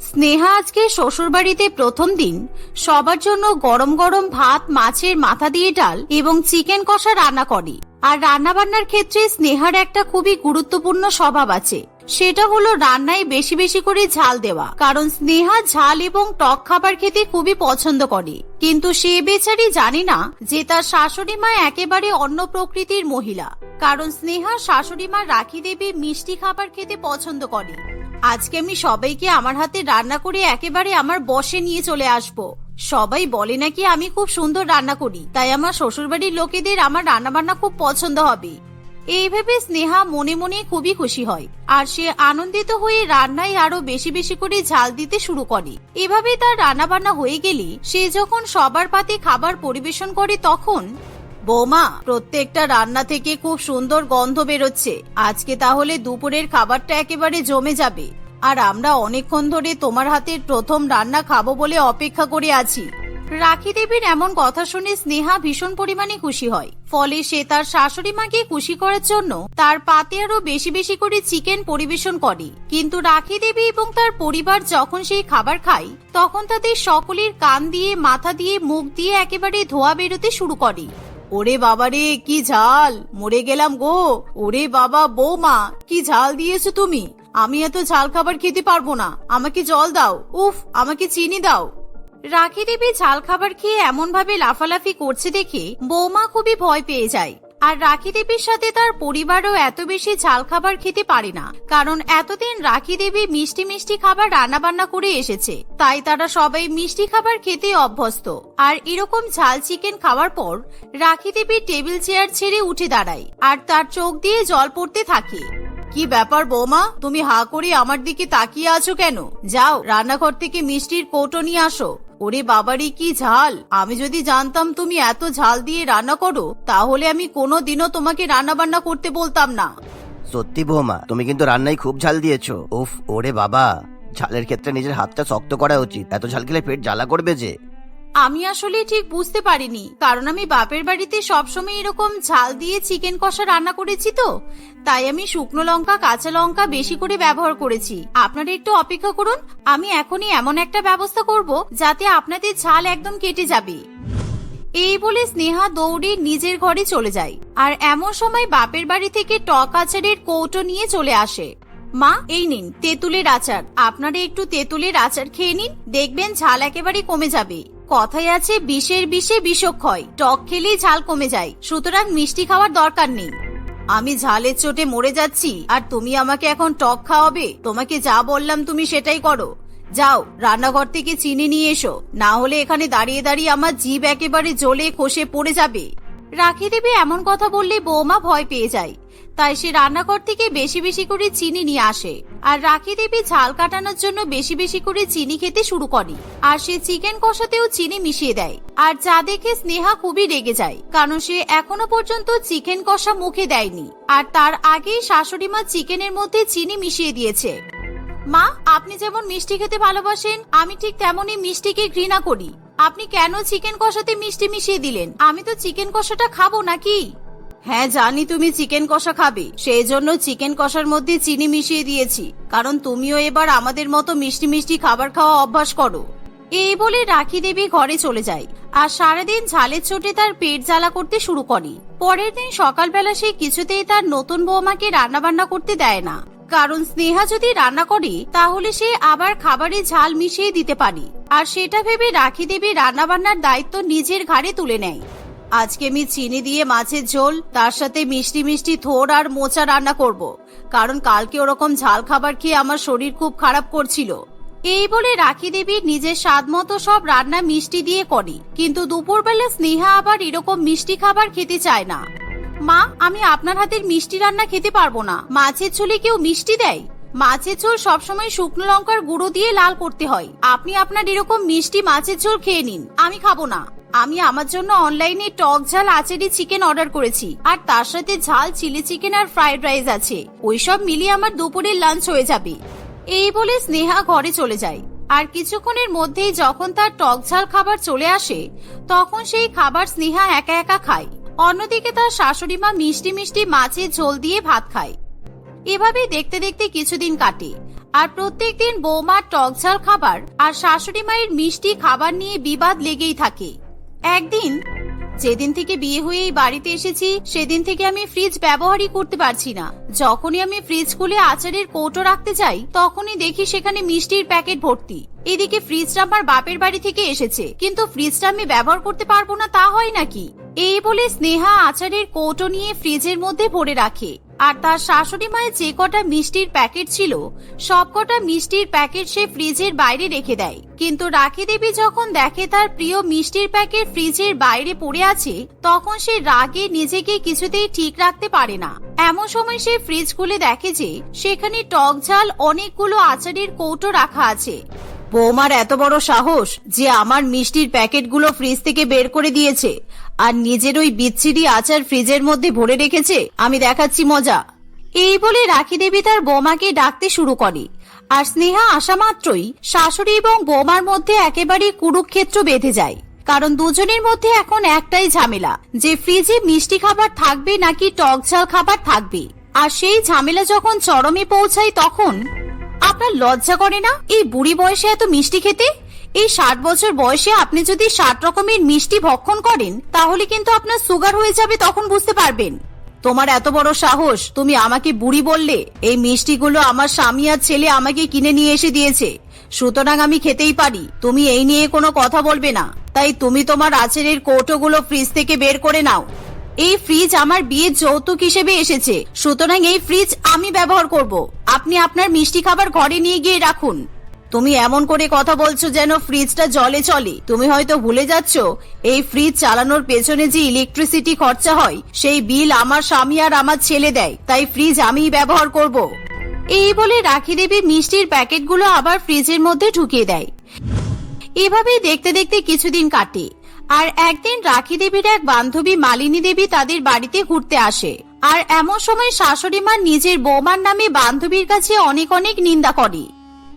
স্নেহা আজকে শ্বশুরবাড়িতে প্রথম দিন। সবার জন্য গরম গরম ভাত, মাছের মাথা দিয়ে ডাল এবং চিকেন কষা রান্না করে। আর রান্নাবান্নার ক্ষেত্রে স্নেহার একটা খুবই গুরুত্বপূর্ণ স্বভাব আছে। সেটা হলো রান্নায় বেশি বেশি করে ঝাল দেওয়া। কারণ স্নেহা ঝাল এবং টক খাবার খেতে খুবই পছন্দ করে। কিন্তু সে বেচারি জানে না যে তার শাশুড়ি মা একেবারে অন্য প্রকৃতির মহিলা। কারণ স্নেহার শাশুড়ি মা রাখি দেবী মিষ্টি খাবার খেতে পছন্দ করে। আজকে আমি সবাইকে আমার হাতে রান্না করে একেবারে আমার বসে নিয়ে চলে আসব। সবাই বলে নাকি আমি খুব সুন্দর রান্না করি, তাই আমার শ্বশুরবাড়ির লোকেদের আমার রান্না বান্না খুব পছন্দ হবে। এই ভেবে স্নেহা মনে মনে খুবই খুশি হয়। আর সে আনন্দিত হয়ে রান্নায় আরও বেশি বেশি করে ঝাল দিতে শুরু করে। এভাবে তার রান্না বান্না হয়ে গেলে সে যখন সবার পাতে খাবার পরিবেশন করে তখন, বৌমা, প্রত্যেকটা রান্না থেকে খুব সুন্দর গন্ধ বেরোচ্ছে। আজকে তাহলে দুপুরের খাবারটা একেবারে জমে যাবে। আর আমরা অনেকক্ষণ ধরে তোমার হাতের প্রথম রান্না খাব বলে অপেক্ষা করে আছি। রাখি দেবীর এমন কথা শুনে স্নেহা ভীষণ পরিমাণে খুশি হয়। ফলে সে তার শাশুড়ি মাকে খুশি করার জন্য তার পাতে আরও বেশি বেশি করে চিকেন পরিবেশন করে। কিন্তু রাখি দেবী এবং তার পরিবার যখন সেই খাবার খায়, তখন তাদের সকলের কান দিয়ে, মাথা দিয়ে, মুখ দিয়ে একেবারে ধোয়া বেরোতে শুরু করে। ওরে বাবারে কি ঝাল! মরে গেলাম গো। ওরে বাবা, বৌমা, কি ঝাল দিয়েছ তুমি। আমি এত ঝাল খাবার খেতে পারব না। আমাকে জল দাও। উফ, আমাকে চিনি দাও। রাখি দেবী ঝাল খাবার খেয়ে এমন ভাবে লাফালাফি করছে দেখে বৌমা খুবই ভয় পেয়ে যায়। আর রাখি দেবীর সাথে তার পরিবারও এত বেশি ঝাল খাবার খেতে পারে না, কারণ এতদিন রাখি দেবী মিষ্টি মিষ্টি খাবার রান্না বান্না করে এসেছে। তাই তারা সবাই মিষ্টি খাবার খেতে অভ্যস্ত। আর এরকম ঝাল চিকেন খাওয়ার পর রাখি দেবী টেবিল চেয়ার ছেড়ে উঠে দাঁড়ায় আর তার চোখ দিয়ে জল পড়তে থাকে। কি ব্যাপার বৌমা? তুমি হা করে আমার দিকে তাকিয়ে আছো কেন? যাও, রান্নাঘর থেকে মিষ্টির কৌটো নিয়ে আসো। ওরে বাবারি, কি ঝাল। আমি যদি জানতাম তুমি এত ঝাল দিয়ে রান্না করো, তাহলে আমি কোনো দিনও তোমাকে রান্না বান্না করতে বলতাম না। সত্যি বৌমা, তুমি কিন্তু রান্নায় খুব ঝাল দিয়েছ। উফ, ওরে বাবা। ঝালের ক্ষেত্রে নিজের হাতটা শক্ত করা উচিত। এত ঝাল খেলে পেট জ্বালা করবে যে। আমি আসলে ঠিক বুঝতে পারিনি, কারণ আমি বাপের বাড়িতে সবসময় এরকম ঝাল দিয়ে চিকেন কষা রান্না করেছি তো। তাই আমি শুকনো লঙ্কা, কাঁচা লঙ্কা বেশি করে ব্যবহার করেছি। আপনারা একটু অপেক্ষা করুন, আমি এখনই এমন একটা ব্যবস্থা করব যাতে আপনাদের ঝাল একদম কেটে যাবে। এই বলে স্নেহা দৌড়ে নিজের ঘরে চলে যায়। আর এমন সময় বাপের বাড়ি থেকে টক আচারের কৌটো নিয়ে চলে আসে। মা, এই নিন, তেঁতুলের আচার। আপনারা একটু তেঁতুলের আচার খেয়ে নিন, দেখবেন ঝাল একেবারে কমে যাবে। কথায় আছে, বিষের বিষে বিষক্ষয় টক খেলেই ঝাল কমে যায়। সুতরাং মিষ্টি খাওয়ার দরকার নেই। আমি ঝালের চোটে মরে যাচ্ছি, আর তুমি আমাকে এখন টক খাওয়াবে? তোমাকে যা বললাম তুমি সেটাই করো। যাও, রান্নাঘর থেকে চিনি নিয়ে এসো। না হলে এখানে দাঁড়িয়ে দাঁড়িয়ে আমার জিভ একেবারে জ্বলে খসে পড়ে যাবে। রাখি দেবে এমন কথা বললে বৌমা ভয় পেয়ে যায়। তাই সে রান্নাঘর থেকে বেশি বেশি করে চিনি নিয়ে আসে। আর রাখি দেবী ঝাল কাটানোর জন্য বেশি বেশি করে চিনি খেতে শুরু করে। আর সে চিকেন কষাতেও চিনি মিশিয়ে দেয়। আর যা দেখে স্নেহা খুবই রেগে যায়, কারণ সে এখনও পর্যন্ত চিকেন কষা মুখে দেয়নি। আর তার আগেই শাশুড়ি মা চিকেনের মধ্যে চিনি মিশিয়ে দিয়েছে। মা, আপনি যেমন মিষ্টি খেতে ভালোবাসেন, আমি ঠিক তেমনই মিষ্টিকে ঘৃণা করি। আপনি কেন চিকেন কষাতে মিষ্টি মিশিয়ে দিলেন? আমি তো চিকেন কষাটা খাব নাকি? হ্যাঁ জানি তুমি চিকেন কষা খাবে। সেই জন্য চিকেন কষার মধ্যে চিনি মিশিয়ে দিয়েছি। কারণ তুমিও এবার আমাদের মতো মিষ্টি মিষ্টি খাবার খাওয়া অভ্যাস করো। এই বলে রাখি দেবী ঘরে চলে যায়। আর সারাদিন ঝালের চোটে তার পেট জ্বালা করতে শুরু করে। পরের দিন সকালবেলা সে কিছুতেই তার নতুন বৌমাকে রান্না বান্না করতে দেয় না। কারণ স্নেহা যদি রান্না করে, তাহলে সে আবার খাবারে ঝাল মিশিয়ে দিতে পারে। আর সেটা ভেবে রাখি দেবী রান্না বান্নার দায়িত্ব নিজের ঘাড়ে তুলে নেয়। আজকে আমি চিনি দিয়ে মাছের ঝোল, তার সাথে মিষ্টি মিষ্টি থোর আর মোচা রান্না করব। কারণ কালকে ওরকম ঝাল খাবার খেয়ে আমার শরীর খুব খারাপ করছিল। এই বলে রাখি দেবী নিজের স্বাদ মতো সব রান্না মিষ্টি দিয়ে করে। কিন্তু দুপুরবেলা স্নেহা আবার এরকম মিষ্টি খাবার খেতে চায় না। মা, আমি আপনার হাতের মিষ্টি রান্না খেতে পারব না। মাছের ঝোলে কেউ মিষ্টি দেয়? মাছের ঝোল সবসময় শুকনো লঙ্কার গুঁড়ো দিয়ে লাল করতে হয়। আপনি আপনার এরকম মিষ্টি মাছের ঝোল খেয়ে নিন। আমি খাব না। আমি আমার জন্য অনলাইনে টক ঝাল আচারি চিকেন অর্ডার করেছি। আর তার সাথে ঝাল চিলি চিকেন আর ফ্রাইড রাইস আছে। ওইসব মিলিয়ে আমার দুপুরের লাঞ্চ হয়ে যাবে। এই বলে স্নেহা ঘরে চলে যায়। আর কিছুক্ষণের মধ্যেই যখন তার টক ঝাল খাবার চলে আসে, তখন সেই খাবার স্নেহা একা একা খায়। অন্যদিকে তার শাশুড়ি মা মিষ্টি মিষ্টি মাছের ঝোল দিয়ে ভাত খায়। এভাবে দেখতে দেখতে কিছুদিন কাটে। আর প্রত্যেকদিন বৌমার টক ঝাল খাবার আর শাশুড়ি মায়ের মিষ্টি খাবার নিয়ে বিবাদ লেগেই থাকে। একদিন, যেদিন থেকে বিয়ে হয়ে এই বাড়িতে এসেছি, সেদিন থেকে আমি ফ্রিজ ব্যবহারই করতে পারছি না। যখনই আমি ফ্রিজ খুলে আচারের কৌটো রাখতে যাই, তখনই দেখি সেখানে মিষ্টির প্যাকেট ভর্তি। এদিকে ফ্রিজটা আমার বাপের বাড়ি থেকে এসেছে, কিন্তু ফ্রিজটা আমি ব্যবহার করতে পারব না, তা হয় নাকি? এই বলে স্নেহা আচারের কৌটো নিয়ে ফ্রিজের মধ্যে ভরে রাখে। আর তার শাশুড়ি মায়ের যে কটা মিষ্টির প্যাকেট ছিল, সব কটা মিষ্টির প্যাকেট সে ফ্রিজের বাইরে রেখে দেয়। কিন্তু রাখি দেবী যখন দেখে তার প্রিয় মিষ্টির প্যাকেট ফ্রিজের বাইরে পড়ে আছে, তখন সে রাগে নিজেকে কিছুতেই ঠিক রাখতে পারে না। এমন সময় সে ফ্রিজ খুলে দেখে যে, সেখানে টক ঝাল অনেকগুলো আচারের কৌটো রাখা আছে। বৌমার এত বড় সাহস যে আমার মিষ্টির প্যাকেটগুলো ফ্রিজ থেকে বের করে দিয়েছে। আর নিজের ওই বিচ্ছিরি আচার ফ্রিজের মধ্যে ভরে রেখেছে, আমি দেখাচ্ছি মজা। এই বলে রাখি দেবী তার বোমাকে ডাকতে শুরু করে। আর স্নেহা আসা মাত্রই শাশুড়ি এবং বোমার মধ্যে একেবারে কুরুক্ষেত্র বেঁধে যায়। কারণ দুজনের মধ্যে এখন একটাই ঝামেলা, যে ফ্রিজে মিষ্টি খাবার থাকবে নাকি টক ঝাল খাবার থাকবে। আর সেই ঝামেলা যখন চরমে পৌঁছায় তখন আপনার লজ্জা করে না? এই বুড়ি বয়সে এত মিষ্টি খেতে? এই ষাট বছর বয়সে আপনি যদি ষাট রকমের মিষ্টি ভক্ষণ করেন, তাহলে কিন্তু আপনার সুগার হয়ে যাবে তখন বুঝতে পারবেন। তোমার এত বড় সাহস, তুমি আমাকে বুড়ি বললে, এই মিষ্টিগুলো আমার স্বামী আর ছেলে আমাকে কিনে নিয়ে এসে দিয়েছে। সুতরাং আমি খেতেই পারি, তুমি এই নিয়ে কোনো কথা বলবে না। তাই তুমি তোমার আচারের কৌটোগুলো ফ্রিজ থেকে বের করে নাও। এই ফ্রিজ আমার বিয়ের যৌতুক হিসেবে এসেছে, সুতরাং এই ফ্রিজ আমি ব্যবহার করব। আপনি আপনার মিষ্টি খাবার ঘরে নিয়ে গিয়ে রাখুন। তুমি এমন করে কথা বলছো যেন ফ্রিজটা জলে চলে। তুমি হয়তো ভুলে যাচ্ছ, এই ফ্রিজ চালানোর পেছনে যে ইলেকট্রিসিটি খরচা হয়, সেই বিল আমার স্বামী আর আমার ছেলে দেয়, তাই ফ্রিজ আমিই ব্যবহার করব। এই বলে রাখি দেবী মিষ্টির প্যাকেটগুলো আবার ফ্রিজের মধ্যে ঢুকিয়ে দেয়। এভাবেই দেখতে দেখতে কিছুদিন কাটে, আর একদিন রাখি দেবীর এক বান্ধবী মালিনী দেবী তাদের বাড়িতে ঘুরতে আসে। আর এমন সময় শাশুড়ি মা নিজের বৌমার নামে বান্ধবীর কাছে অনেক অনেক নিন্দা করে।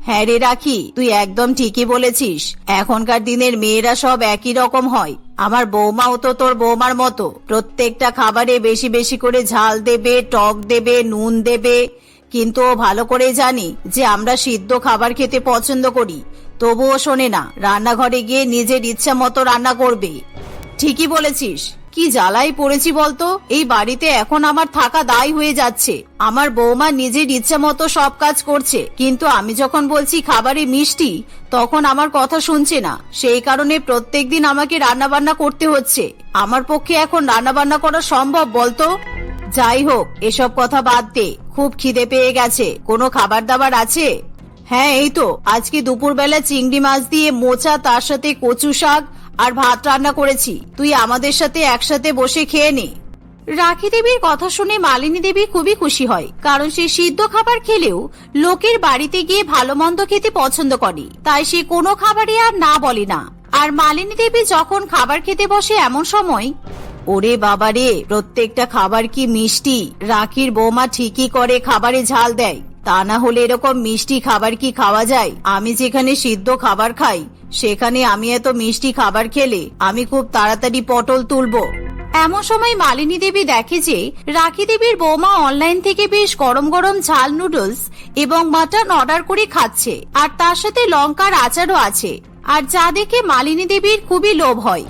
হ্যাঁ রে রাখি, তুই একদম ঠিকই বলেছিস। এখনকার দিনের মেয়েরা সব একই রকম হয়। আমার বৌমাও তো তোর বৌমার মতো। প্রত্যেকটা খাবারে বেশি বেশি করে ঝাল দেবে, টক দেবে, নুন দেবে। কিন্তু ও ভালো করে জানি যে আমরা সিদ্ধ খাবার খেতে পছন্দ করি। তবুও শোনে না, রান্নাঘরে গিয়ে নিজের ইচ্ছা মতো রান্না করবে। ঠিকই বলেছিস। কি জ্বালাই পড়েছি বলতো? এই বাড়িতে এখন আমার থাকা দায় হয়ে যাচ্ছে। আমার বৌমা নিজের ইচ্ছা মতো সব কাজ করছে। কিন্তু আমি যখন বলছি খাবারে মিষ্টি, তখন আমার কথা শুনছে না। সেই কারণে প্রত্যেক দিন আমাকে রান্না বান্না করতে হচ্ছে। আমার পক্ষে এখন রান্না বান্না করা সম্ভব বলতো? যাই হোক, এসব কথা বাদ দে। খুব খিদে পেয়ে গেছে। কোনো খাবার দাবার আছে? হ্যাঁ এই তো। আজকে দুপুরবেলা চিংড়ি মাছ দিয়ে মোচা, তার সাথে কচু শাক আর ভাত রান্না করেছি। তুই আমাদের সাথে একসাথে বসে খেয়ে নে। রাখি দেবীর কথা শুনে মালিনী দেবী খুবই খুশি হয়, কারণ সে সিদ্ধ খাবার খেলেও লোকের বাড়িতে গিয়ে ভালো মন্দ খেতে পছন্দ করে, তাই সে কোনো খাবারই আর না বলে না। আর মালিনী দেবী যখন খাবার খেতে বসে এমন সময়, ওরে বাবারে প্রত্যেকটা খাবার কি মিষ্টি? রাখির বৌমা ঠিকই করে খাবারে ঝাল দেয়। তা না হলে এরকম মিষ্টি খাবার কি খাওয়া যায়? আমি যেখানে সিদ্ধ খাবার খাই সেখানে আমি এত মিষ্টি খাবার খেলে আমি খুব তাড়াতাড়ি পটল তুলবো। এমন সময় মালিনী দেবী দেখে যে রাখি দেবীর বৌমা অনলাইন থেকে বেশ গরম গরম ঝাল নুডলস এবং মাটন অর্ডার করে খাচ্ছে আর তার সাথে লঙ্কার আচারও আছে আর যা দেখে মালিনী দেবীর খুবই লোভ হয়।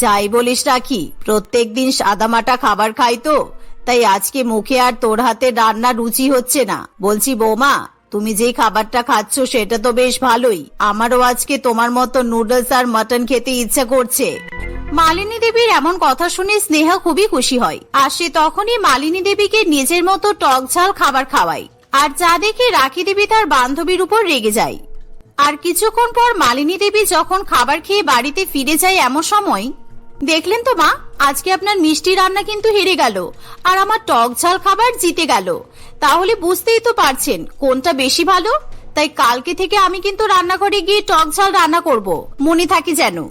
যাই বলিস রাখি প্রত্যেক প্রত্যেকদিন সাদামাটা খাবার খাই তো তাই আজকে মুখে আর তোর হাতে রান্না রুচি হচ্ছে না। বলছি বৌমা তুমি যে খাবারটা খাচ্ছ, সেটা তো বেশ ভালোই। আমারও আজকে তোমার মতো নুডলস আর মাটন খেতে ইচ্ছা করছে। মালিনী দেবীর এমন কথা শুনে স্নেহা খুবই খুশি হয়। আর সে তখনই মালিনী দেবীকে নিজের মতো টক ঝাল খাবার খাওয়ায়। আর যা দেখে রাখি দেবী তার বান্ধবীর উপর রেগে যায়। আর কিছুক্ষণ পর মালিনী দেবী যখন খাবার খেয়ে বাড়িতে ফিরে যায় এমন সময় দেখলেন তো মা? আজকে আপনার মিষ্টি রান্না কিন্তু হেরে গেল। আর আমার টক ঝাল খাবার জিতে গেল। তাহলে বুঝতেই তো পারছেন কোনটা বেশি ভালো? তাই কালকে থেকে আমি কিন্তু রান্নাঘরে গিয়ে টক ঝাল রান্না করব। মনে থাকি যেন।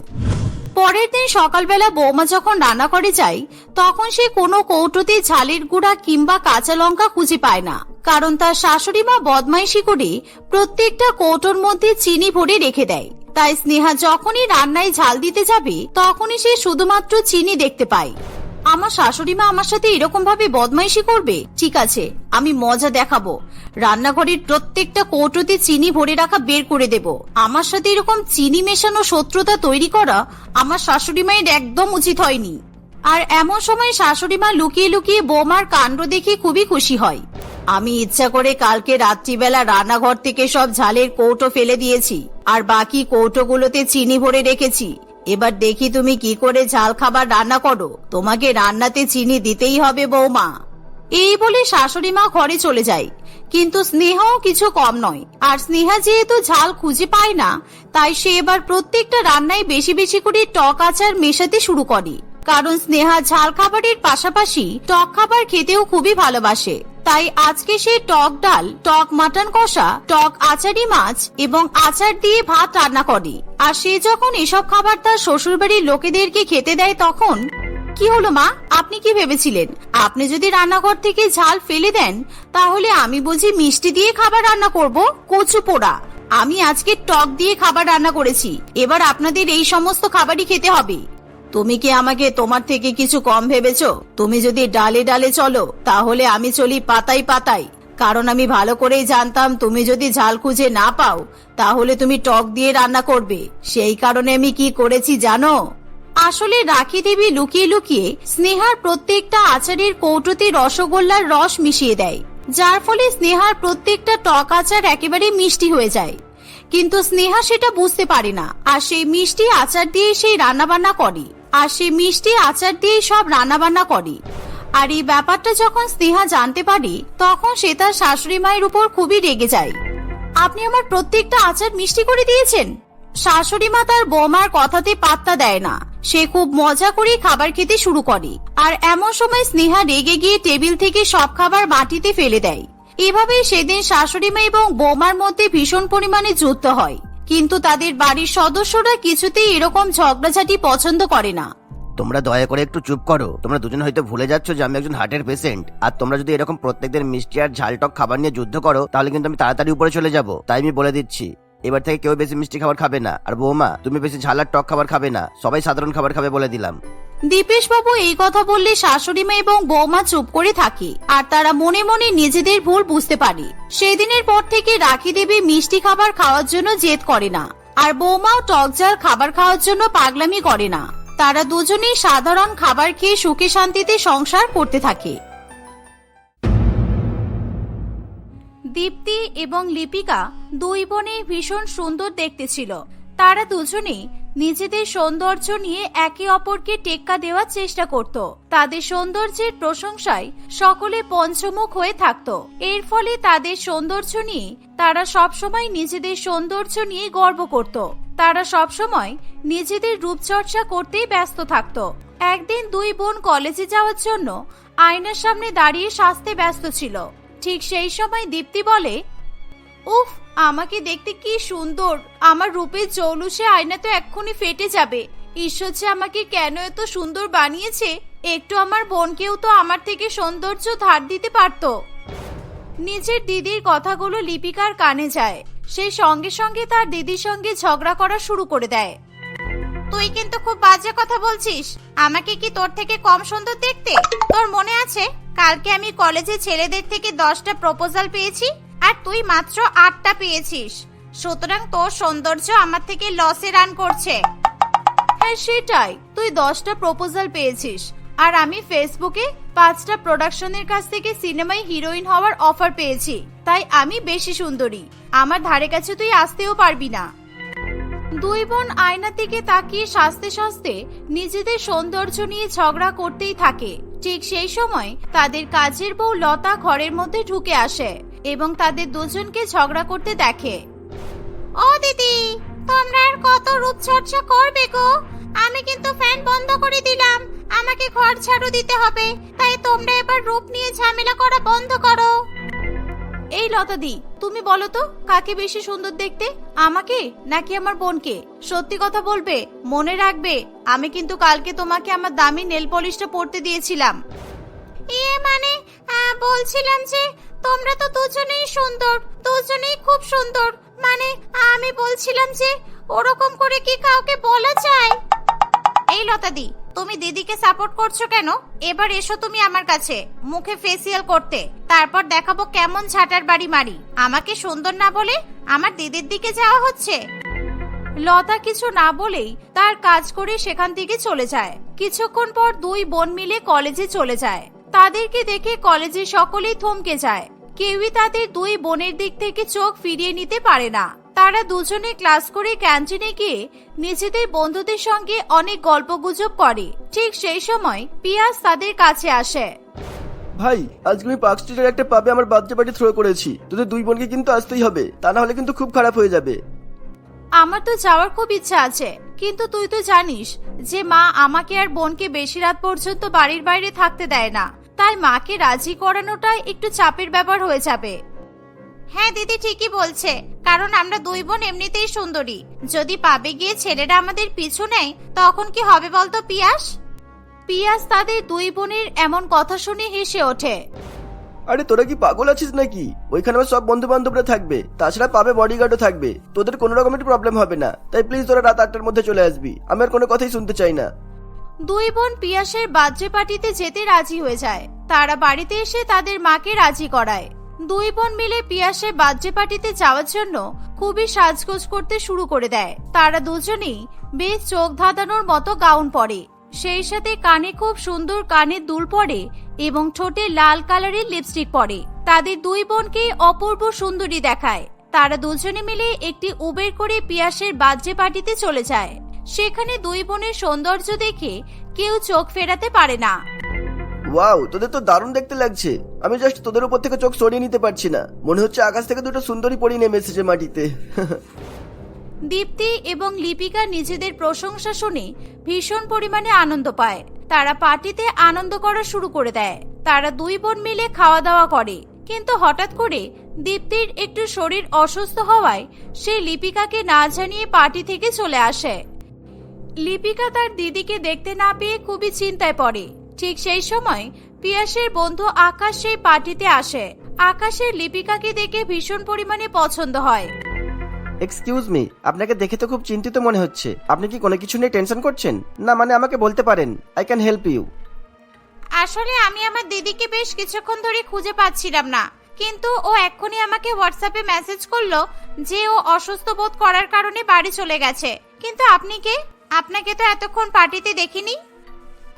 পরের দিন সকালবেলা বৌমা যখন রান্না করে যায়, তখন সে কোনো কৌটোতে ঝালের গুঁড়া কিংবা কাঁচা লঙ্কা খুঁজে পায় না। কারণ তার শাশুড়ি মা বদমাইশি করে প্রত্যেকটা কৌটোর মধ্যে চিনি ভরে রেখে দেয়। তাই স্নেহা যখনই রান্নায় ঝাল দিতে যাবে, তখনই সে শুধুমাত্র চিনি দেখতে পায়। আমার শাশুড়ি মা আমার সাথে এরকম ভাবে বদমাইশি করবে? ঠিক আছে, আমি মজা দেখাবো। রান্নাঘরের প্রত্যেকটা কৌটোতে চিনি ভরে রাখা বের করে দেব। আমার সাথে এরকম চিনি মেশানো শত্রুতা তৈরি করা আমার শাশুড়ি মায়ের একদম উচিত হয়নি। আর এমন সময় শাশুড়ি মা লুকিয়ে লুকিয়ে বৌমার কাণ্ড দেখে খুবই খুশি হয়। আমি ইচ্ছা করে কালকে রাত্রিবেলা রান্নাঘর থেকে সব ঝালের কৌটো ফেলে দিয়েছি, আর বাকি কৌটোগুলোতে চিনি ভরে রেখেছি। এবার দেখি তুমি কি করে ঝাল খাবার রান্না করো। তোমাকে রান্নাতে চিনি দিতেই হবে, বৌমা। এই বলে শাশুড়ি মা ঘরে চলে যায়। কিন্তু স্নেহাও কিছু কম নয়। আর স্নেহা যেহেতু ঝাল খুঁজে পায় না, তাই সে এবার প্রত্যেকটা রান্নায় বেশি বেশি করে টক আচার মেশাতে শুরু করে। কারণ স্নেহা ঝাল খাবারের পাশাপাশি টক খাবার খেতেও খুবই ভালোবাসে। তাই আজকে সে টক ডাল, টক মাটন কষা, টক আচারি মাছ এবং আচার দিয়ে ভাত রান্না করে। আর সে যখন এসব খাবার তার শ্বশুরবাড়ির লোকেদেরকে খেতে দেয় তখন, কি হলো মা? আপনি কি ভেবেছিলেন? আপনি যদি রান্নাঘর থেকে ঝাল ফেলে দেন, তাহলে আমি বুঝি মিষ্টি দিয়ে খাবার রান্না করব, কচু পোড়া। আমি আজকে টক দিয়ে খাবার রান্না করেছি। এবার আপনাদের এই সমস্ত খাবারই খেতে হবে। তুমি কি আমাকে তোমার থেকে কিছু কম ভেবেছো? তুমি যদি ডালে ডালে চলো, তাহলে আমি চলি পাতাই পাতাই কারণ আমি ভালো করেই জানতাম তুমি যদি ঝাল খুঁজে না পাও, তাহলে তুমি টক দিয়ে রান্না করবে। সেই কারণে আমি কি করেছি জানো? আসলে রাখি দেবী লুকিয়ে লুকিয়ে স্নেহার প্রত্যেকটা আচারের কৌটোতে রসগোল্লার রস মিশিয়ে দেয়, যার ফলে স্নেহার প্রত্যেকটা টক আচার একেবারে মিষ্টি হয়ে যায়। কিন্তু স্নেহা সেটা বুঝতে পারে না, আর সেই মিষ্টি আচার দিয়ে সেই রান্নাবান্না করে। আর সে মিষ্টি আচার দিয়ে সব রান্নাবান্না করে। আর এই ব্যাপারটা যখন স্নেহা জানতে পারে, তখন সে তার শাশুড়ি মায়ের উপর খুবই রেগে যায়। আপনি আমার প্রত্যেকটা আচার মিষ্টি করে দিয়েছেন? শাশুড়ি মা তার বৌমার কথাতে পাত্তা দেয় না। সে খুব মজা করে খাবার খেতে শুরু করে। আর এমন সময় স্নেহা রেগে গিয়ে টেবিল থেকে সব খাবার মাটিতে ফেলে দেয়। এভাবেই সেদিন শাশুড়ি মা এবং বৌমার মধ্যে ভীষণ পরিমাণে যুদ্ধ হয়। কিন্তু তাদের বাড়ির সদস্যরা কিছুতেই এরকম ঝগড়াঝাটি পছন্দ করে না। তোমরা দয়া করে একটু চুপ করো। তোমরা দুজন হয়তো ভুলে যাচ্ছ যে আমি একজন হার্টের পেশেন্ট। আর তোমরা যদি এরকম প্রত্যেকদের মিষ্টি আর ঝালটক খাবার নিয়ে যুদ্ধ করো, তাহলে কিন্তু আমি তাড়াতাড়ি উপরে চলে যাব। তাই আমি বলে দিচ্ছি। এবার থেকে কেউ বেশি মিষ্টি খাবার খাবে না। আর বৌমা, তুমি বেশি ঝালার টক খাবার খাবে না। সবাই সাধারণ খাবার খাবে বলে দিলাম। দীপেশ বাবু এই কথা বললে শাশুড়ি মা এবং বৌমা চুপ করে থাকে, আর তারা মনে মনে নিজেদের ভুল বুঝতে পারে। সেদিনের পর থেকে রাখি দেবী মিষ্টি খাবার খাওয়ার জন্য জেদ করে না, আর বৌমাও টক ঝাল খাবার খাওয়ার জন্য পাগলামি করে না। তারা দুজনেই সাধারণ খাবার খেয়ে সুখে শান্তিতে সংসার করতে থাকে। দীপ্তি এবং লিপিকা দুই বোনে ভীষণ সুন্দর দেখতে ছিল। তারা দুজনেই নিজেদের সৌন্দর্য নিয়ে একে অপরকে টেক্কা দেওয়ার চেষ্টা করত। তাদের সৌন্দর্যের প্রশংসায় সকলে পঞ্চমুখ হয়ে থাকত। এর ফলে তাদের সৌন্দর্য নিয়ে তারা সবসময় নিজেদের সৌন্দর্য নিয়ে গর্ব করত। তারা সবসময় নিজেদের রূপচর্চা করতেই ব্যস্ত থাকত। একদিন দুই বোন কলেজে যাওয়ার জন্য আয়নার সামনে দাঁড়িয়ে সাজতে ব্যস্ত ছিল। ঠিক সেই সময় দীপ্তি বলে, উফ, আমাকে দেখতে কি সুন্দর। আমার রূপের চৌলুসে আয়না তো এক্ষুনি ফেটে যাবে। ঈশ্বর যে আমাকে কেন এত সুন্দর বানিয়েছে, একটু আমার বোনকেও তো আমার থেকে সৌন্দর্য ধার দিতে পারতো। নিজের দিদির কথাগুলো লিপিকার কানে যায়। সে সঙ্গে সঙ্গে তার দিদির সঙ্গে ঝগড়া করা শুরু করে দেয়। তুই কিন্তু খুব বাজে কথা বলছিস। আমাকে কি তোর থেকে কম সুন্দর দেখতে? তোর মনে আছে? কালকে আমি কলেজে ছেলেদের থেকে দশটা প্রপোজাল পেয়েছি আর তুই মাত্র আটটা পেয়েছিস। সুতরাং তোর সৌন্দর্য আমার থেকে লসে রান করছে। হ্যাঁ সেটাই। তুই দশটা প্রপোজাল পেয়েছিস। আর আমি ফেসবুকে পাঁচটা প্রোডাকশনের কাছ থেকে সিনেমায় হিরোইন হওয়ার অফার পেয়েছি। তাই আমি বেশি সুন্দরী। আমার ধারে কাছে তুই আসতেও পারবি না। দুই বোন আয়নার দিকে তাকিয়ে সাজতে সাজতে নিজেদের সৌন্দর্য নিয়ে ঝগড়া করতেই থাকে। ঠিক সেই সময় তাদের কাজের বউ লতা ঘরের মধ্যে ঢুকে আসে এবং তাদের দুজনকে ঝগড়া করতে দেখে। ও দিদি, তোমরা আর কত রূপচর্চা করবে গো? আমি কিন্তু ফ্যান বন্ধ করে দিলাম। আমাকে ঘর ঝাড়ু দিতে হবে, তাই তোমরা এবার রূপ নিয়ে ঝামেলা করা বন্ধ করো। এই লতাদি তুমি বলো তো, কাকে বেশি সুন্দর দেখতে, আমাকে নাকি আমার বোনকে? সত্যি কথা বলবে, মনে রাখবে, আমি কিন্তু কালকে তোমাকে আমার দামি নেল পলিশটা পরতে দিয়েছিলাম। ইয়ে মানে বলছিলাম যে, তোমরা তো দুজনেই সুন্দর, দুজনেই খুব সুন্দর মানে আমি বলছিলাম যে, ওরকম করে কি কাউকে বলা যায়? এই লতাদি তুমি দিদিকে সাপোর্ট করছ কেন? এবার এসো তুমি আমার কাছে, মুখে ফেসিয়াল করতে। তারপর দেখাবো কেমন ঝাঁটার বাড়ি মারি। আমাকে সুন্দর না বলে আমার দিদির দিকে যাওয়া হচ্ছে? লতা কিছু না বলেই তার কাজ করে সেখান থেকে চলে যায়। কিছুক্ষণ পর দুই বোন মিলে কলেজে চলে যায়। তাদেরকে দেখে কলেজে সকলেই থমকে যায়। কেউই তাদের দুই বোনের দিক থেকে চোখ ফিরিয়ে নিতে পারে না। তারা দুজনে ক্লাস করে ক্যান্টিনে গিয়ে নিজেদের বন্ধুদের সঙ্গে অনেক গল্পগুজব করে। ঠিক সেই সময় পিয়াস তাদের কাছে আসে। ভাই আজকে আমি পার্ক স্ট্রিটের একটা পাবে আমার বার্থডে পার্টি থ্রো করেছি। তোদের দুই বোনকে কিন্তু আসতেই হবে তা না হলে কিন্তু খুব খারাপ হয়ে যাবে। আমার তো যাওয়ার খুব ইচ্ছা আছে কিন্তু তুই তো জানিস যে মা আমাকে আর বোনকে বেশি রাত পর্যন্ত বাড়ির বাইরে থাকতে দেয় না। তাই মাকে রাজি করানোটাই একটু চাপের ব্যাপার হয়ে যাবে। হ্যাঁ দিদি ঠিকই বলছে। কারণ আমরা দুই বোন এমনিতেই সুন্দরী। যদি পাবে গিয়ে ছেলেরা আমাদের পিছু নেয় তখন কি হবে বলতো পিয়াস? পিয়াস তাদের দুই বোনের এমন কথা শুনে হেসে ওঠে। আরে তোরা কি পাগল আছিস নাকি? ওইখানে আমার সব বন্ধু বান্ধবরা থাকবে। তাছাড়া পাবে বডিগার্ডও থাকবে। তোদের কোনো রকমের প্রবলেম হবে না। তাই প্লিজ তোরা রাত আটটার মধ্যে চলে আসবি। আমি আর কোনো কথাই শুনতে চাই না। দুই বোন পিয়াসের বার্থডে পার্টিতে যেতে রাজি হয়ে যায়। তারা বাড়িতে এসে তাদের মাকে রাজি করায়। দুই বোন মিলে পিয়াসের বার্থডে পার্টিতে যাওয়ার জন্য খুবই সাজগোজ করতে শুরু করে দেয়। তারা দুজনেই বেশ চোখ ধাঁধানোর মতো গাউন পরে। সেই সাথে কানে খুব সুন্দর কানের দুল পরে এবং ঠোঁটে লাল কালারের লিপস্টিক পরে। তাদের দুই বোনকে অপূর্ব সুন্দরী দেখায়। তারা দুজনে মিলে একটি উবের করে পিয়াসের বার্থডে পার্টিতে চলে যায়। সেখানে দুই বোনের সৌন্দর্য দেখে কেউ চোখ ফেরাতে পারে না। ওয়াও তোদের তো দারুণ দেখতে লাগছে। আমি জাস্ট তোদের উপর থেকে চোখ সরিয়ে নিতে পারছি না। মনে হচ্ছে আকাশ থেকে দুটো সুন্দরী পরি নেমে এসেছে মাটিতে। দীপ্তি এবং লিপিকা নিজেদের প্রশংসা শুনে ভীষণ পরিমাণে আনন্দ পায়। তারা পার্টিতে আনন্দ করা শুরু করে দেয়। তারা দুই বোন মিলে খাওয়া দাওয়া করে। কিন্তু হঠাৎ করে দীপ্তির একটু শরীর অসুস্থ হওয়ায় সে লিপিকাকে না জানিয়ে পার্টি থেকে চলে আসে। লিপিকা তার দিদিকে দেখতে না পেয়ে খুবই চিন্তায় পড়ে। ঠিক সেই সময় পিয়াসের বন্ধু আকাশ সেই পার্টিতে আসে। আকাশের লিপিকাকে দেখে ভীষণ পরিমাণে পছন্দ হয়। এক্সকিউজ মি আপনাকে দেখে তো খুব চিন্তিত মনে হচ্ছে। আপনি কি কোনো কিছু নিয়ে টেনশন করছেন? না মানে আমাকে বলতে পারেন। আই ক্যান হেল্প ইউ আসলে আমি আমার দিদিকে বেশ কিছুক্ষণ ধরে খুঁজে পাচ্ছিলাম না। কিন্তু ও এক্ষুনি আমাকে হোয়াটসঅ্যাপে মেসেজ করল যে ও অসুস্থ বোধ করার কারণে বাড়ি চলে গেছে। কিন্তু আপনি কে? আপনাকে তো এতক্ষণ পার্টিতে দেখিনি।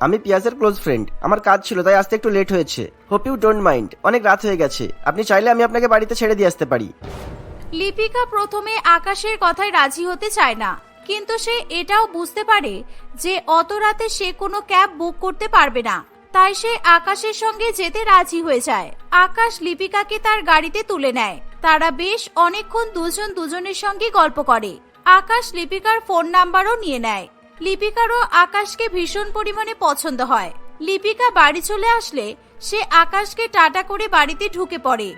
আমি পিয়াজের ক্লোজ ফ্রেন্ড আমার কাজ ছিল, তাই আসতে একটু লেট হয়েছে। হোপ ইউ ডোন্ট মাইন্ড অনেক রাত হয়ে গেছে। আপনি চাইলে আমি আপনাকে বাড়িতে ছেড়ে দিয়ে আসতে পারি। লিপিকা প্রথমে আকাশের কথায় রাজি হতে চায় না। কিন্তু সে এটাও বুঝতে পারে যে অত রাতে সে কোনো ক্যাব বুক করতে পারবে না। তাই সে আকাশের সঙ্গে যেতে রাজি হয়ে যায়। আকাশ লিপিকাকে তার গাড়িতে তুলে নেয়। তারা বেশ অনেকক্ষণ দুজন দুজনের সঙ্গে গল্প করে। আকাশ লিপিকার ফোন নাম্বারও নিয়ে নেয়। লিপিকারও আকাশকে ভীষণ পরিমাণে পছন্দ হয়। লিপিকা বাড়ি চলে আসলে সে আকাশকে টাটা করে বাড়িতে ঢুকে পড়ে।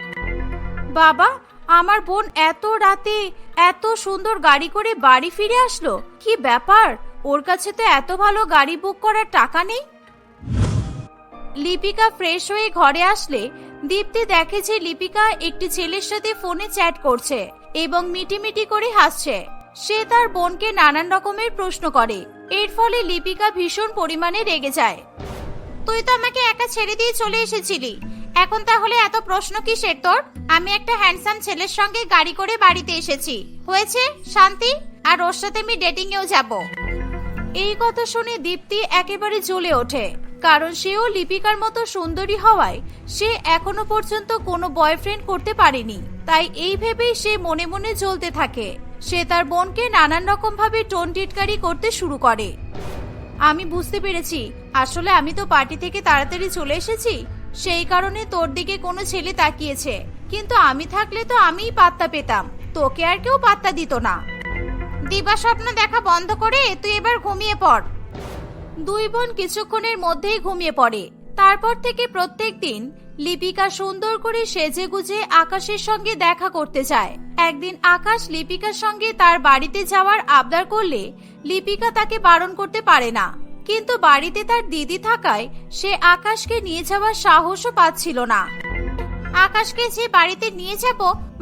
বাবা, আমার বোন এত রাতে এত সুন্দর গাড়ি করে বাড়ি ফিরে আসলো? কি ব্যাপার? ওর কাছে তো এত ভালো গাড়ি বুক করার টাকা নেই? লিপিকা ফ্রেশ হয়ে ঘরে আসলে দীপ্তি দেখে যে লিপিকা একটি ছেলের সাথে ফোনে চ্যাট করছে এবং মিটিমিটি করে হাসছে। সে তার বোনকে নানান রকমের প্রশ্ন করে। এর ফলে লিপিকা ভীষণ পরিমাণে রেগে যায়। তুই তো আমাকে একা ছেড়ে দিয়ে চলে এসেছিলি। এখন তাহলে এত প্রশ্ন কিসের তোর? আমি একটা হ্যান্ডসাম ছেলের সঙ্গে গাড়ি করে বাড়িতে এসেছি। হয়েছে? শান্তি? আর ওর সাথে আমি ডেটিং এও যাব এই কথা শুনে দীপ্তি একেবারে জ্বলে ওঠে। কারণ সেও লিপিকার মতো সুন্দরী হওয়ায় সে এখনও পর্যন্ত কোনো বয়ফ্রেন্ড করতে পারেনি। তাই এই ভেবেই সে মনে মনে জ্বলতে থাকে। সে তার বোনকে নানান রকম ভাবে টোন টিটকারি করতে শুরু করে। আমি বুঝতে পেরেছি, আসলে আমি তো পার্টি থেকে তাড়াতাড়ি চলে এসেছি, সেই কারণে তোর দিকে কোনো ছেলে তাকিয়েছে। কিন্তু আমি থাকলে তো আমিই পাত্তা পেতাম, তোকে আর কেউ পাত্তা দিত না। দিবা স্বপ্ন দেখা বন্ধ করে তুই এবার ঘুমিয়ে পড়। দুই বোন কিছুক্ষণের মধ্যেই ঘুমিয়ে পড়ে। তারপর থেকে প্রত্যেক দিন লিপিকা সুন্দর করে সেজে গুজে আকাশের সঙ্গে দেখা করতে যায় একদিন আকাশ লিপিকার সঙ্গে তার বাড়িতে যাওয়ার আবদার করলে লিপিকা তাকে বারণ করতে পারে না। কিন্তু বাড়িতে তার দিদি থাকায় সে আকাশকে নিয়ে যাওয়ার সাহসও পাচ্ছিল না। আকাশকে যে বাড়িতে নিয়ে যাব,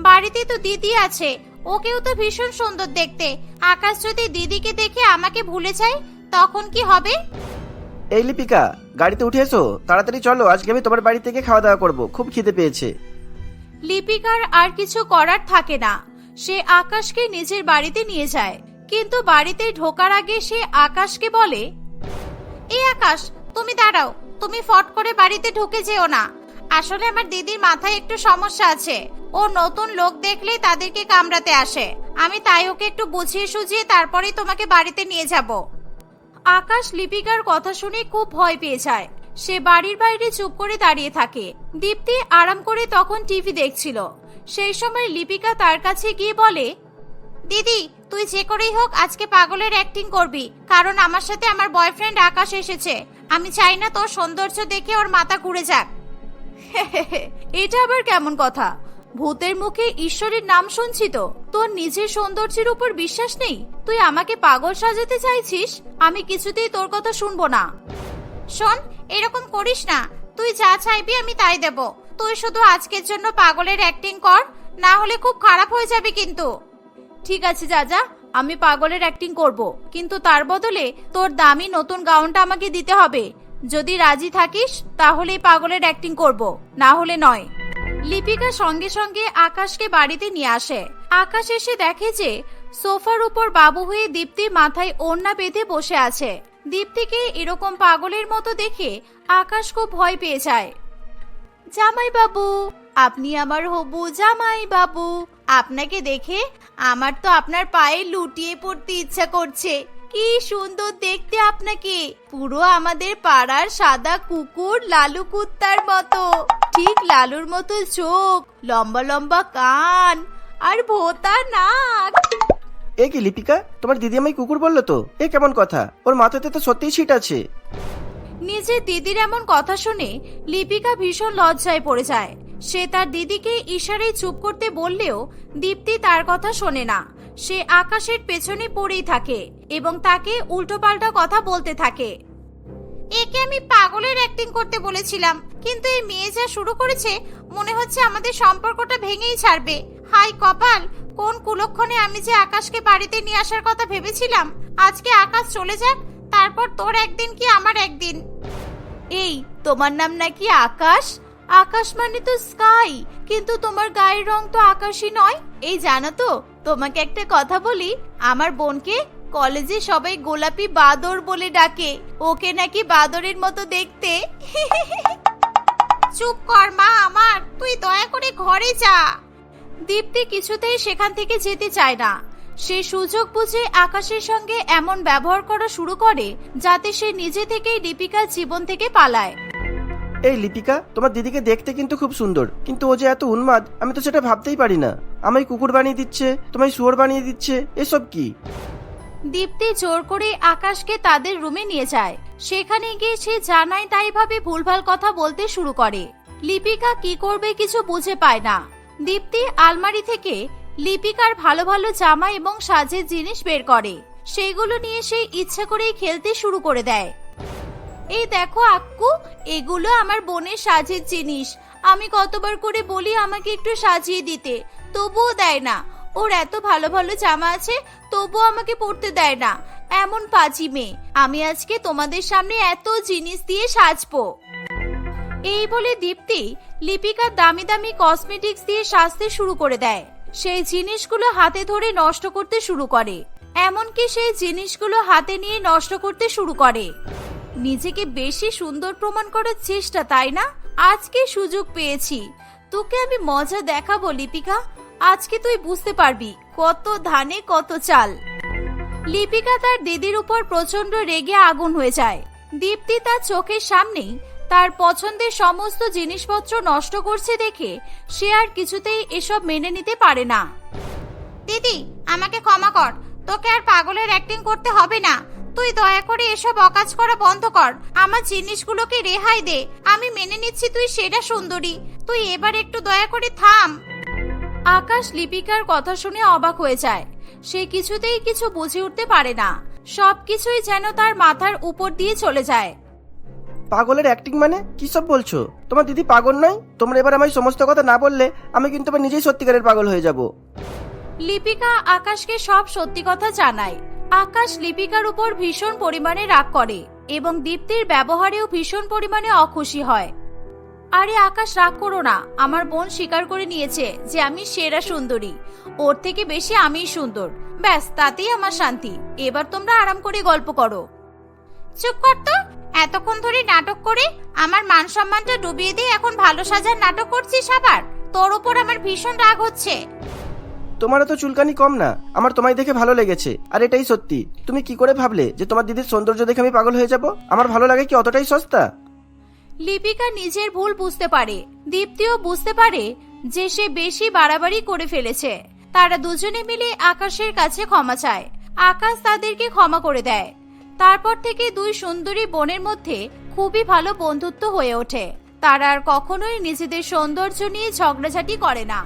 বাড়িতে তো দিদি আছে, ওকেও তো ভীষণ সুন্দর দেখতে। আকাশ যদি দিদিকে দেখে আমাকে ভুলে যায়, তখন কি হবে? এই লিপিকা, গাড়িতে উঠে এসো। তাড়াতাড়ি চলো, আজকে আমি তোমার বাড়ি থেকে খাওয়া দাওয়া করব। খুব খিদে পেয়েছে। লিপিকার আর কিছু করার থাকে না। সে আকাশকে নিজের বাড়িতে নিয়ে যায়। কিন্তু বাড়িতে ঢোকার আগে সে আকাশকে বলে, এই আকাশ, তুমি দাঁড়াও। তুমি ফট করে বাড়িতে ঢুকে যেও না। আসলে আমার দিদির মাথায় একটু সমস্যা আছে। ও নতুন লোক দেখলেই তাদেরকে কামড়াতে আসে। আমি তাই ওকে একটু বুঝিয়ে সুঝিয়ে তারপরেই তোমাকে বাড়িতে নিয়ে যাব। আকাশ লিপিকার কথা শুনে খুব ভয় পেয়ে যায়। সে বাড়ির বাইরে চুপ করে দাঁড়িয়ে থাকে। দীপ্তি আরাম করে তখন টিভি দেখছিল। সেই সময় লিপিকা তার কাছে গিয়ে বলে, দিদি, তুই যে করেই হোক আজকে পাগলের অ্যাক্টিং করবি, কারণ আমার সাথে আমার বয়ফ্রেন্ড আকাশ এসেছে। আমি চাই না তোর সৌন্দর্য দেখে ওর মাথা ঘুরে যাক। এটা আবার কেমন কথা? ভূতের মুখে ঈশ্বরের নাম শুনছি তো। তোর নিজের সৌন্দর্যের উপর বিশ্বাস নেই? তুই আমাকে পাগল সাজাতে চাইছিস? আমি কিছুতেই তোর কথা শুনব না। শোন, এরকম করিস না। তুই যা চাইবি আমি তাই দেব। তুই শুধু আজকের জন্য পাগলের অ্যাক্টিং কর, না হলে খুব খারাপ হয়ে যাবে কিন্তু। ঠিক আছে যা আমি পাগলের অ্যাক্টিং করব। কিন্তু তার বদলে তোর দামি নতুন গাউনটা আমাকে দিতে হবে। যদি রাজি থাকিস, তাহলেই পাগলের অ্যাক্টিং করব। না হলে নয়। লিপিকা সঙ্গে সঙ্গে আকাশকে বাড়িতে নিয়ে আসে। আকাশ এসে দেখে যে সোফার উপর বাবু হয়ে দীপ্তি মাথায় ওড়না বেঁধে বসে আছে। দীপ্তিকে এরকম পাগলের মতো দেখে আকাশ খুব ভয় পেয়ে যায়। জামাই বাবু, আপনি আমার হবু জামাই বাবু। আপনাকে দেখে আমার তো আপনার পায়ে লুটিয়ে পড়তে ইচ্ছা করছে। কি সুন্দর দেখতে আপনাকে। পুরো আমাদের পাড়ার সাদা কুকুর লালু কুত্তার মতো। ঠিক লালুর মতো চোখ লম্বা লম্বা কান আর ভোতা নাক। এ কি লিপিকা? তোমার দিদি আমায় কুকুর বলল তো? এ কেমন কথা? ওর মাথাতে তো সত্যিই ছিট আছে। নিজের দিদির এমন কথা শুনে লিপিকা ভীষণ লজ্জায় পড়ে যায়। সে তার দিদিকে ইশারায় চুপ করতে বললেও দীপ্তি তার কথা শোনে না। সে আকাশের পেছনে পড়েই থাকে এবং তাকে উল্টোপাল্টা কথা বলতে থাকে। একে আমি পাগলের অ্যাক্টিং করতে বলেছিলাম কিন্তু এই মেয়ে যা শুরু করেছে মনে হচ্ছে আমাদের সম্পর্কটা ভেঙেই ছাড়বে। হাই কপাল কোন কুলক্ষণে আমি যে আকাশকে বাড়িতে নিয়ে আসার কথা ভেবেছিলাম? আজকে আকাশ চলে যাক তারপর তোর একদিন কি আমার একদিন? এই তোমার নাম নাকি আকাশ? আকাশ মানে তো স্কাই, কিন্তু তোমার গায়ের রং তো আকাশই নয়। এই জানো তো, তোমাকে একটা কথা বলি, আমার বোনকে কলেজে সবাই গোলাপি বাদর বলে ডাকে। ওকে নাকি বাদরের মতো দেখতে? চুপ কর মা আমার, তুই দয়া করে ঘরে যা। দীপ্তি কিছুতেই সেখান থেকে যেতে চায় না। সে সুযোগ বুঝে আকাশের সঙ্গে এমন ব্যবহার করা শুরু করে, যাতে সে নিজে থেকেই দীপিকার জীবন থেকে পালায়। এই লিপিকা, তোমার দিদিকে দেখতে কিন্তু খুব সুন্দর। কিন্তু ও যে এত উন্মাদ, আমি তো সেটা ভাবতেই পারি না। আমায় কুকুর বানিয়ে দিচ্ছে, তোমায় শুয়োর বানিয়ে দিচ্ছে, এসব কি? দীপ্তি জোর করে আকাশকে তাদের রুমে নিয়ে যায়। সেখানে গিয়ে সে জানায় তাই ভাবে ভুলভাল কথা বলতে শুরু করে। লিপিকা কি করবে কিছু বুঝে পায় না। দীপ্তি আলমারি থেকে লিপিকার ভালো ভালো জামা এবং সাজের জিনিস বের করে। সেগুলো নিয়ে সে ইচ্ছা করেই খেলতে শুরু করে দেয়। এই দেখো আক্কু, এগুলো আমার বোনের সাজের জিনিস। আমি কতবার করে বলি আমাকে একটু সাজিয়ে দিতে, তবুও দেয় না। ওর এত ভালো ভালো জামা আছে, তবুও আমাকে পরতে দেয় না। এমন পাজি মেয়ে। আমি আজকে তোমাদের সামনে এত জিনিস দিয়ে সাজবো। এই বলে দীপ্তি লিপিকার দামি দামি কসমেটিক্স দিয়ে সাজতে শুরু করে দেয়। সেই জিনিসগুলো হাতে ধরে নষ্ট করতে শুরু করে। এমনকি সেই জিনিসগুলো হাতে নিয়ে নষ্ট করতে শুরু করে। নিজেকে বেশি সুন্দর প্রমাণ করার চেষ্টা, তাই না? আজকে সুযোগ পেয়েছি। তোকে আমি মজা দেখাবো, লিপিকা। আজকে তুই বুঝতে পারবি কত ধানে, কত চাল। লিপিকা তার দিদির উপর প্রচণ্ড রেগে আগুন হয়ে যায়। দীপ্তি তার চোখের সামনেই তার পছন্দের সমস্ত জিনিসপত্র নষ্ট করছে দেখে সে আর কিছুতেই এসব মেনে নিতে পারে না। দিদি, আমাকে ক্ষমা কর। তোকে আর পাগলের অ্যাক্টিং করতে হবে না। তুই দয়া করে এসব অকাজ করা বন্ধ কর। আমার জিনিসগুলোকে রেহাই দে। আমি মেনে নিচ্ছি তুই সেরা সুন্দরী। তুই এবার একটু দয়া করে থাম। আকাশ লিপিকার কথা শুনে অবাক হয়ে যায়। সে কিছুতেই কিছু বুঝে উঠতে পারে না। সবকিছুই যেন তার মাথার উপর দিয়ে চলে যায়। পাগলের অ্যাক্টিং মানে? কি সব বলছো? তোমার দিদি পাগল নয়? তোমরা এবার আমায় সমস্ত কথা না বললে আমি কিন্তু নিজেই সত্যিকারের পাগল হয়ে যাব। লিপিকা আকাশকে সব সত্যি কথা জানায়। আকাশ লিপিকার উপর ভীষণ পরিমাণে রাগ করে এবং দীপ্তির ব্যবহারেও ভীষণ পরিমাণে অখুশি হয়। আরে আকাশ, রাগ করো না। আমার বোন স্বীকার করে নিয়েছে যে আমি সেরা সুন্দরী। ওর থেকে বেশি আমিই সুন্দর। ব্যাস, তাতেই আমার শান্তি। এবার তোমরা আরাম করে গল্প করো। চুপ কর তো। এতক্ষণ ধরে নাটক করে আমার মান সম্মানটা ডুবিয়ে দিয়ে এখন ভালো সাজার নাটক করছিস আবার? তোর ওপর আমার ভীষণ রাগ হচ্ছে। তোমারও তো চুলকানি কম না। আমার তোমায় দেখে ভালো লেগেছে। আর এটাই সত্যি। তুমি কি করে ভাবলে যে তোমার দিদির সৌন্দর্য দেখে আমি পাগল হয়ে যাব? আমার ভালো লাগে কি অতটাই সস্তা? লিপিকা নিজের ভুল বুঝতে পারে। দীপ্তিও বুঝতে পারে যে সে বেশি বাড়াবাড়ি করে ফেলেছে। তারা দুজনে মিলে আকাশের কাছে ক্ষমা চায়। আকাশ তাদেরকে ক্ষমা করে দেয়। তারপর থেকে দুই সুন্দরী বোনের মধ্যে খুবই ভালো বন্ধুত্ব হয়ে ওঠে। তারা আর কখনোই নিজেদের সৌন্দর্য নিয়ে ঝগড়াঝাটি করে না।